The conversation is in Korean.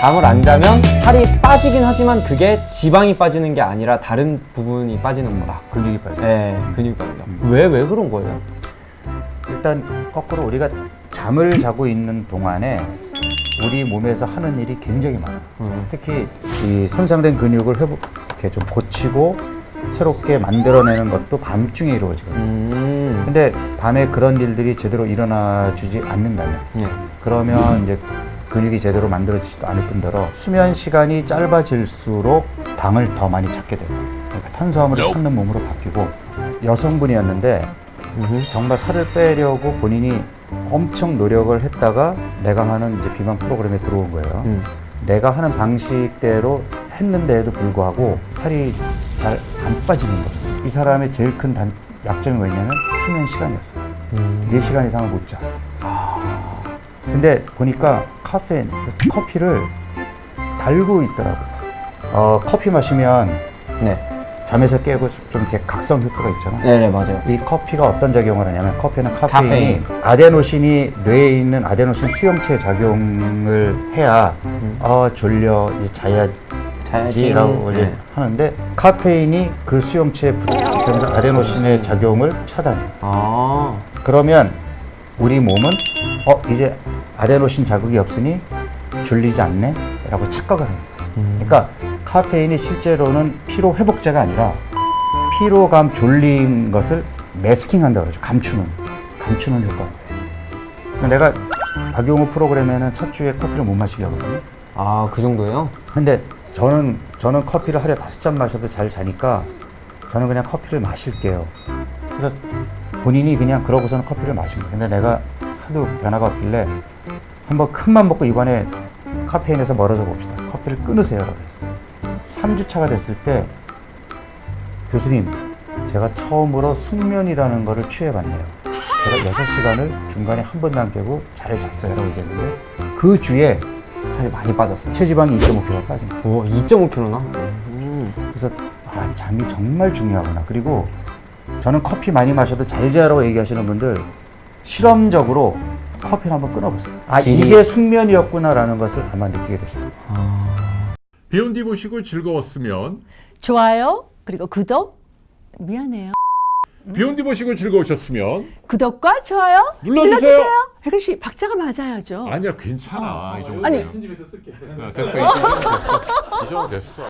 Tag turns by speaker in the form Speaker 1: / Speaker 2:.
Speaker 1: 잠을 안 자면 살이 빠지긴 하지만 그게 지방이 빠지는 게 아니라 다른 부분이 빠지는 거다.
Speaker 2: 근육이 빠져.
Speaker 1: 네, 근육이 빠진다. 왜, 왜 그런 거예요?
Speaker 2: 일단 거꾸로 우리가 잠을 자고 있는 동안에 우리 몸에서 하는 일이 굉장히 많아요.
Speaker 1: 음.
Speaker 2: 특히 이 손상된 근육을 회복, 이렇게 좀 고치고 새롭게 만들어내는 것도 밤중에 이루어지거든요.
Speaker 1: 음.
Speaker 2: 근데 밤에 그런 일들이 제대로 일어나 주지 않는다면
Speaker 1: 네.
Speaker 2: 그러면 이제 근육이 제대로 만들어지지도 않을 뿐더러 수면 시간이 짧아질수록 당을 더 많이 찾게 돼요. 그러니까 탄수화물을 찾는 몸으로 바뀌고 여성분이었는데. 정말 살을 빼려고 본인이 엄청 노력을 했다가 내가 하는 이제 비만 프로그램에 들어온 거예요.
Speaker 1: 음.
Speaker 2: 내가 하는 방식대로 했는데도 불구하고 살이 잘 안 빠지는 거죠. 이 사람의 제일 큰 단, 약점이 뭐냐면 수면 시간이었어요.
Speaker 1: 음.
Speaker 2: 4시간 이상을 못 자. 근데 보니까 카페인, 그래서 커피를 달고 있더라고요. 어, 커피 마시면
Speaker 1: 네.
Speaker 2: 잠에서 깨고 좀 이렇게 각성 효과가 있잖아요.
Speaker 1: 네네, 맞아요.
Speaker 2: 이 커피가 어떤 작용을 하냐면 커피는 카페인이
Speaker 1: 카페인.
Speaker 2: 아데노신이 뇌에 있는 아데노신 수용체 작용을 해야 어 졸려 이제 자야지라고 이제
Speaker 1: 네.
Speaker 2: 하는데 카페인이 그 수용체에 붙으면서 아데노신의 작용을 차단해 요.
Speaker 1: 아.
Speaker 2: 그러면 우리 몸은 어 이제 아데노신 자극이 없으니 졸리지 않네 라고 착각을 합니다. 그러니까 카페인이 실제로는 피로 회복제가 아니라 피로감 졸린 것을 매스킹 한다고 그러죠. 감추는 감추는 효과가 돼요. 내가 박용호 프로그램에는 첫 주에 커피를 못 마시게 하거든요.
Speaker 1: 아, 그 정도예요?
Speaker 2: 근데 저는 저는 커피를 하루에 다섯 잔 마셔도 잘 자니까 저는 그냥 커피를 마실게요. 그래서 본인이 그냥 그러고서는 커피를 마신 거예요. 근데 내가 하도 변화가 없길래 한번 큰맘 먹고 이번에 카페인에서 멀어져 봅시다. 커피를 끊으세요 라고 했어요. 3주 차가 됐을 때 교수님, 제가 처음으로 숙면이라는 거를 취해봤네요. 제가 6시간을 중간에 한 번도 안 깨고 잘 잤어요. 라고 얘기했는데 그 주에
Speaker 1: 살이 많이 빠졌어요.
Speaker 2: 체지방이 2.5kg가 빠진 거예요.
Speaker 1: 오, 2.5kg나? 음.
Speaker 2: 그래서 아 잠이 정말 중요하구나. 그리고 저는 커피 많이 마셔도 잘 자라고 얘기하시는 분들 실험적으로 커피를 한번 끊어보세요. 아
Speaker 1: 질이-
Speaker 2: 이게 숙면이었구나라는 것을 아마 느끼게 되실 거예요.
Speaker 3: 비욘디 보시고 즐거웠으면
Speaker 4: 좋아요. 그리고 구독. 미안해요.
Speaker 3: 비욘디 보시고 즐거우셨으면
Speaker 4: 구독과 좋아요
Speaker 3: 눌러주세요.
Speaker 4: 혜근 씨 박자가 맞아야죠.
Speaker 3: 아니야 괜찮아. 이 정도
Speaker 4: 아니.
Speaker 3: 편집해서 쓸게 됐어 됐어. 이 정도 됐어 이 정도 됐어